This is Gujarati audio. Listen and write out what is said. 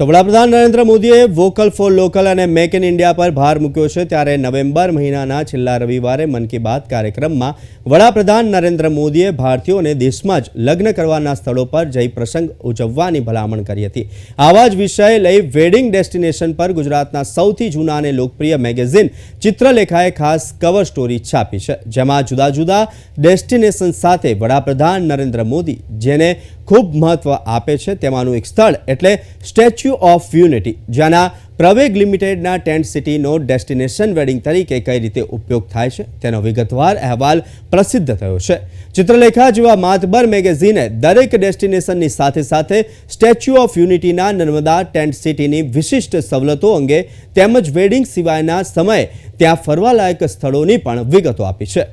તો વડાપ્રધાન નરેન્દ્ર મોદીએ વોકલ ફોર લોકલ અને મેક ઇન ઇન્ડિયા પર ભાર મૂક્યો છે. ત્યારે નવેમ્બર મહિનાના છેલ્લા રવિવારે મન કી બાત કાર્યક્રમમાં વડાપ્રધાન નરેન્દ્ર મોદીએ ભારતીયોને દેશમાં જ લગ્ન કરવાના સ્થળો પર જઈ પ્રસંગ ઉજવવાની ભલામણ કરી હતી. આવા જ વિષય લઈ વેડિંગ ડેસ્ટિનેશન પર ગુજરાતના સૌથી જૂના અને લોકપ્રિય મેગેઝિન ચિત્રલેખાએ ખાસ કવર સ્ટોરી છાપી છે. જેમાં જુદા જુદા ડેસ્ટિનેશન સાથે વડાપ્રધાન નરેન્દ્ર મોદી, જેને ખૂબ મહત્વ આપે છે તેમાંનું એક સ્થળ એટલે સ્ટેચ્યુ ઓફ યુનિટી, જ્યાંના પ્રવેગ લિમિટેડના ટેન્ટ સિટીનો ડેસ્ટિનેશન વેડિંગ તરીકે કઈ રીતે ઉપયોગ થાય છે તેનો વિગતવાર અહેવાલ પ્રસિદ્ધ થયો છે. ચિત્રલેખા જેવા માતબર મેગેઝિને દરેક ડેસ્ટિનેશનની સાથે સાથે સ્ટેચ્યુ ઓફ યુનિટીના નર્મદા ટેન્ટ સિટીની વિશિષ્ટ સવલતો અંગે તેમજ વેડિંગ સિવાયના સમયે ત્યાં ફરવાલાયક સ્થળોની પણ વિગતો આપી છે.